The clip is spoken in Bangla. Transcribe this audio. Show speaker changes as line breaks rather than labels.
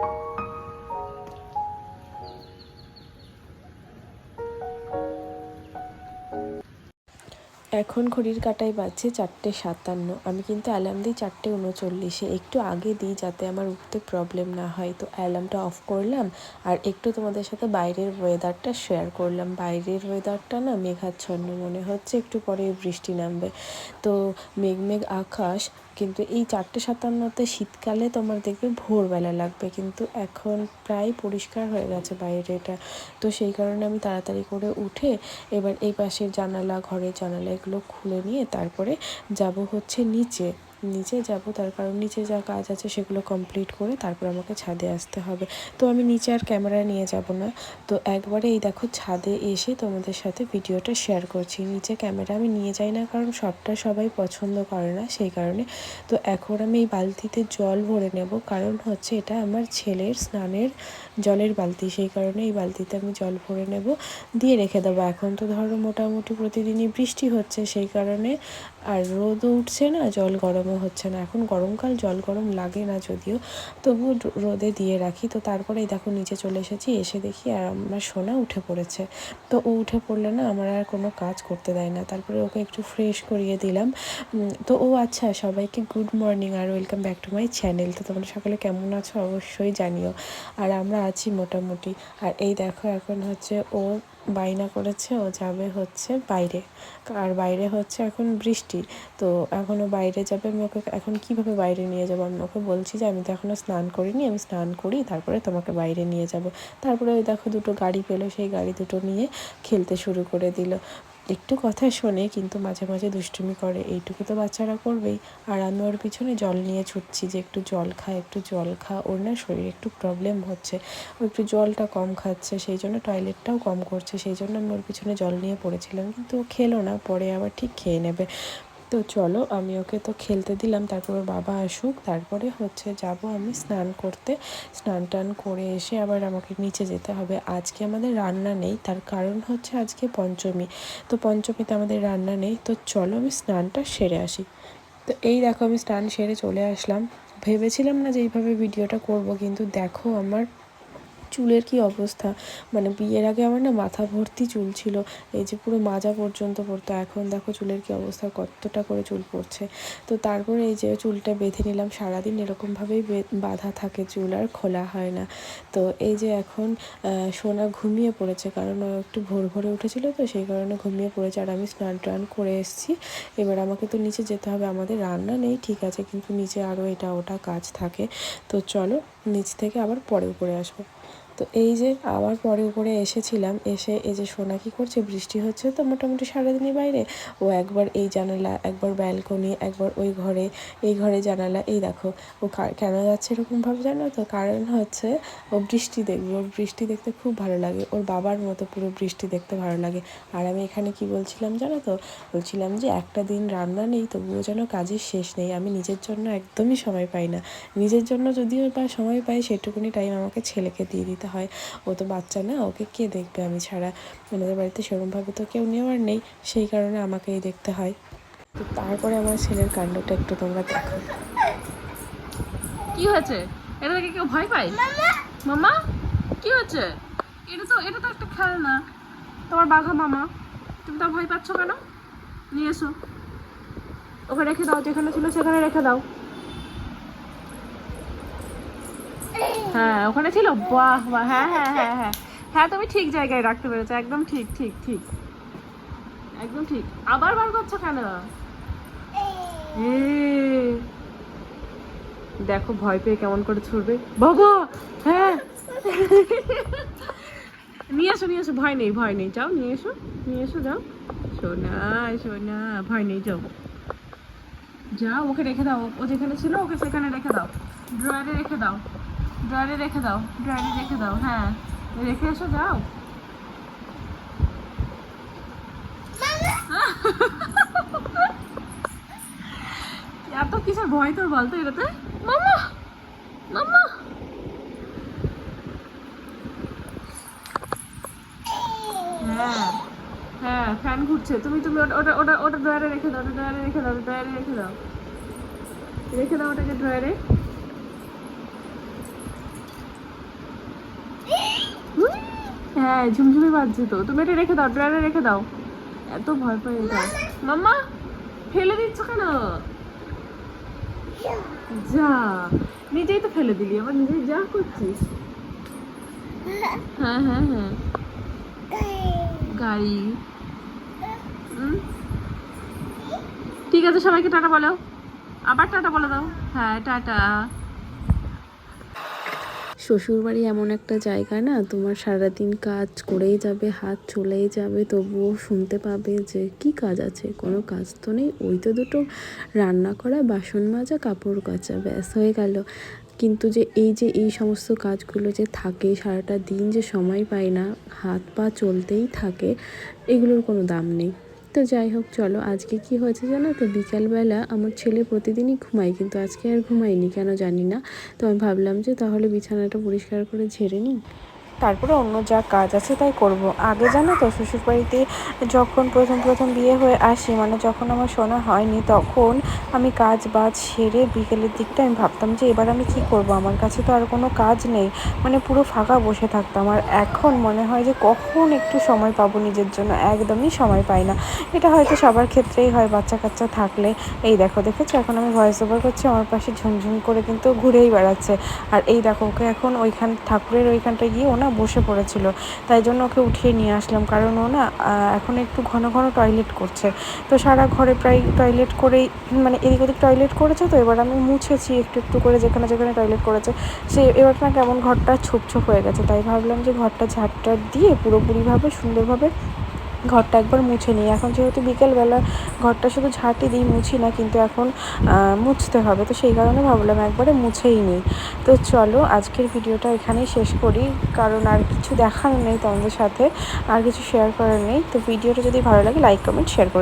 Thank you. এখন ঘড়ির কাটায় বাজছে চারটে সাতান্ন। আমি কিন্তু অ্যালার্ম দিই চারটে উনচল্লিশে। একটু আগে দিই যাতে আমার উঠতে প্রবলেম না হয়। তো অ্যালার্মটা অফ করলাম আর একটু তোমাদের সাথে বাইরের ওয়েদারটা শেয়ার করলাম। বাইরের ওয়েদারটা না মেঘাচ্ছন্ন মনে হচ্ছে। একটু পরে বৃষ্টি নামবে। তো মেঘ মেঘ আকাশ, কিন্তু এই চারটে সাতান্নতে শীতকালে তোমার দেখবে ভোরবেলা লাগবে। কিন্তু এখন প্রায় পরিষ্কার হয়ে গেছে বাইরেটা। তো সেই কারণে আমি তাড়াতাড়ি করে উঠে এবার এই পাশের জানালা, ঘরের জানালা এগুলো খুলে নিয়ে তারপরে যাব হচ্ছে নিচে। নিচে যাব, তার কারণ নিচে যা কাজ আছে সেগুলো কমপ্লিট করে তারপর আমাকে ছাদে আসতে হবে। তো আমি নিচে আর ক্যামেরা নিয়ে যাব না। তো একবারে এই দেখো ছাদে এসে তোমাদের সাথে ভিডিওটা শেয়ার করছি। নিচে ক্যামেরা আমি নিয়ে যাই না, কারণ সবটা সবাই পছন্দ করে না, সেই কারণে। তো এখন আমি এই বালতিতে জল ভরে নেব, কারণ হচ্ছে এটা আমার ছেলের স্নানের জলের বালতি, সেই কারণে এই বালতিতে আমি জল ভরে নেব। দিয়ে রেখে দেবো। এখন তো ধরো মোটামুটি প্রতিদিনই বৃষ্টি হচ্ছে, সেই কারণে আর রোদ উঠছে না, জল গরমও হচ্ছে না। এখন গরমকাল, জল গরম লাগে না যদিও। তবু রোদে দিয়ে রাখি। তো তারপরে এই দেখো নিচে চলে এসেছি, এসে দেখি আর আমার সোনা উঠে পড়েছে। তো ও উঠে পড়লে না আমার আর কোনো কাজ করতে দেয় না। তারপরে ওকে একটু ফ্রেশ করিয়ে দিলাম। তো ও আচ্ছা সবাইকে good morning R welcome back to my channel তো তোমরা সকালে কেমন আছো অবশ্যই জানিও। আর আমরা আছি মোটামুটি। আর এই দেখো এখন হচ্ছে ও বায়না করেছে, ও যাবে হচ্ছে বাইরে। আর বাইরে হচ্ছে এখন বৃষ্টি, তো এখনও বাইরে যাবে আমি ওকে এখন কীভাবে বাইরে নিয়ে যাব? আমি ওকে বলছি যে, আমি তো এখনও স্নান করিনি, আমি স্নান করি, তারপরে তোমাকে বাইরে নিয়ে যাব। তারপরে ওই দেখো দুটো গাড়ি পেল, সেই গাড়ি দুটো নিয়ে খেলতে শুরু করে দিল। একটু কথা শোনে কিন্তু মাঝে মাঝে দুষ্টুমি করে। এইটুকু তো বাচ্চারা করবেই। আর আমি ওর পিছনে জল নিয়ে ছুটছি যে একটু জল খা, একটু জল খা। ওর না শরীরে একটু প্রবলেম হচ্ছে। ও একটু জলটা কম খাচ্ছে, সেই জন্য টয়লেটটাও কম করছে। সেই জন্য আমি ওর পিছনে জল নিয়ে পড়েছিলাম। কিন্তু ও খেলো না। পরে আবার ঠিক খেয়ে নেবে। তো চলো, আমি ওকে তো খেলতে দিলাম, তারপরে বাবা আসুক, তারপরে হচ্ছে যাব আমি স্নান করতে। স্নান টান করে এসে আবার আমাকে নিচে যেতে হবে। আজকে আমাদের রান্না নেই, তার কারণ হচ্ছে আজকে পঞ্চমী। তো পঞ্চমীতে আমাদের রান্না নেই, তো চলো আমি স্নানটা সেরে আসি। তো এই দেখো আমি স্নান সেরে চলে আসলাম। ভেবেছিলাম না যে এইভাবে ভিডিওটা করব, কিন্তু দেখো আমার চুলের কি অবস্থা? মানে বিয়ের আগে আমার না মাথা ভর্তি চুল ছিল। এই যে পুরো মাজা পর্যন্ত পড়তো। এখন দেখো চুলের কি অবস্থা, কতটা করে চুল পড়ছে। তো তারপরে এই যে চুলটা বেঁধে নিলাম, সারাদিন এরকমভাবেই বাঁধা থাকে চুল আর খোলা হয় না। তো এই যে এখন সোনা ঘুমিয়ে পড়েছে, কারণ ও একটু ভোর ভোরে উঠেছিল তো, সেই কারণে ঘুমিয়ে পড়েছে। আর আমি স্নান টান করে এসেছি। এবার আমাকে তো নিচে যেতে হবে, আমাদের রান্না নেই, ঠিক আছে। কিন্তু নিচে আরও এটা ওটা কাজ থাকে। তো চলো, নিচ থেকে আবার পরে উপরে আসব। তো এই যে আবার পরে উপরে এসেছিলাম, এসে এই যে সোনা কি করছে, বৃষ্টি হচ্ছে তো মোটামুটি সারাদিনই বাইরে। ও একবার এই জানালা, একবার ব্যালকনি, একবার ওই ঘরে, এই ঘরে জানালা, এই দেখো। ও কেন যাচ্ছে এরকমভাবে জানো তো? কারণ হচ্ছে ও বৃষ্টি দেখবে, ওর বৃষ্টি দেখতে খুব ভালো লাগে। ওর বাবার মতো পুরো বৃষ্টি দেখতে ভালো লাগে। আর আমি এখানে কি বলছিলাম জানো তো? বলছিলাম যে একটা দিন রান্না নেই, তবুও যেন কাজের শেষ নেই। আমি নিজের জন্য একদমই সময় পাই না। নিজের জন্য যদিও বা সময় পাই, সেটুকুনি টাইম আমাকে ছেলেকে দিয়ে দিতে হয়। ও তো বাচ্চা না ওকে কে দেখবে? আমি ছাড়া আমাদের বাড়িতে সেরকমভাবে তো কেউ নেওয়ার নেই সেই কারণে আমাকেই দেখতে হয়। তো তারপরে আমার ছেলের কাণ্ডটা একটু তোমরা দেখো।
কি হয়েছে? এটা দেখে কেউ ভয় পায়? মামা! কি হয়েছে? এটা তো এটা তো একটা খেলনা। তোমার বাঘা মামা তুমি তো ভয় পাচ্ছ কেন? নিয়ে এসো। ওকে রেখে দাও যেখানে ছিল সেখানে রেখে দাও। হ্যাঁ ওখানে ছিল? বাহ বাহ হ্যাঁ হ্যাঁ হ্যাঁ হ্যাঁ। হ্যাঁ তুমি ঠিক জায়গায় রাখতে পেরেছ। একদম ঠিক ঠিক ঠিক। একদম ঠিক। আবার বার করছ কেন? দেখো ভয় পেয়ে কেমন করে ছুটবে। বাবা! হ্যাঁ। নিয়ে এসো নিয়ে এসো। ভয় নেই ভয় নেই। যাও নিয়ে এসো নিয়ে এসো যাও। সোনা সোনা ভয় নেই যাও। যাও ওকে রেখে দাও। ও যেখানে ছিল ওকে সেখানে রেখে দাও। ড্রয়ারে রেখে দাও। ড্রয়ারে রেখে দাও ড্রয়ারে রেখে দাও হ্যাঁ। রেখে এসো যাও। এত কিসের ভয় তোর বলতো এটাতে? মামা! মামা! হ্যাঁ হ্যাঁ ফ্যান ঘুরছে। তুমি তুমি ওটা ওটা ওটা ওটা ড্রয়ারে রেখে দাও ওটা ড্রয়ারে রেখে দাও ড্রয়ারে রেখে দাও। রেখে দাও ওটাকে ড্রয়ারে হ্যাঁ ঝুমঝুমি বাজছে তো। তুমি এটা রেখে দাও, ড্রয়ারে রেখে দাও। এত ভয় পাই এটা। মাম্মা, ফেলে দিচ্ছ কেন? যা, নিজেই তো ফেলে দিলি, আবার নিজেই যা করছিস। হ্যাঁ হ্যাঁ হ্যাঁ। গাড়ি। ঠিক আছে, সবাইকে টাটা বলো। আবার টাটা বলে দাও। হ্যাঁ টাটা।
শ্বশুরবাড়ি এমন একটা জায়গা না, তোমার সারাদিন কাজ করেই যাবে, হাত চলেই যাবে, তবুও শুনতে পাবে যে কি কাজ আছে, কোনো কাজ তো নেই। ওই তো দুটো রান্না করা, বাসন মাজা, কাপড় কাচা, ব্যাস হয়ে গেল। কিন্তু যে এই যে এই সমস্ত কাজগুলো যে থাকে, সারাটা দিন যে সময় পায় না, হাত পা চলতেই থাকে, এগুলোর কোনো দাম নেই। তো যাই হোক, চলো আজকে কি হয়েছে জানো তো? বিকালবেলা আমার ছেলে প্রতিদিনই ঘুমায়, কিন্তু আজকে আর ঘুমায়নি, কেন জানি না। তো আমি ভাবলাম যে তাহলে বিছানাটা পরিষ্কার করে ঝেড়ে নিই। তারপরে অন্য যা কাজ আছে তাই করব। আগে জানো তো, শ্বশুরবাড়িতে যখন প্রথম প্রথম বিয়ে হয়ে আসি মানে যখন আমার শোনা হয়নি, তখন আমি কাজ বাজ সেরে বিকেলের দিকটা আমি ভাবতাম যে এবার আমি কি করব? আমার কাছে তো আর কোনো কাজ নেই। মানে পুরো ফাঁকা বসে থাকতাম। আর এখন মনে হয় যে কখন একটু সময় পাবো নিজের জন্য? একদমই সময় পাই না। এটা হয়তো সবার ক্ষেত্রেই হয় বাচ্চা কাচ্চা থাকলে। এই দেখো, দেখেছ? এখন আমি ভয়েস ওভার করছি, আমার পাশে ঝুমঝুম করে কিন্তু ঘুরেই বেড়াচ্ছে। আর এই দেখো, ওকে এখন ওইখান, ঠাকুরের ওইখানটায় গিয়ে ও না বসে পড়েছিল। তাই জন্য ওকে উঠিয়ে নিয়ে আসলাম। কারণ ও না এখন একটু ঘন ঘন টয়লেট করছে। তো সারা ঘরে প্রায় টয়লেট করেই মানে এদিক ওদিক টয়লেট করেছে তো এবার আমি মুছেছি একটু একটু করে যেখানে যেখানে টয়লেট করেছে। সে এবার না কেমন ঘরটা ছোপ ছোপ হয়ে গেছে। তাই ভাবলাম যে ঘরটা ঝাড়টার দিয়ে পুরোপুরিভাবে সুন্দরভাবে ঘরটা একবার মুছে নিই। এখন যেহেতু বিকেলবেলা ঘরটা শুধু ঝাঁটি দিই মুছি না, কিন্তু এখন মুছতে হবে। তো সেই কারণে ভাবলাম একবারে মুছেই নিই। তো চলো, আজকের ভিডিওটা এখানেই শেষ করি। কারণ আর কিছু দেখার নেই তোমাদের সাথে, আর কিছু শেয়ার করার নেই। তো ভিডিওটা যদি ভালো লাগে লাইক কমেন্ট শেয়ার করে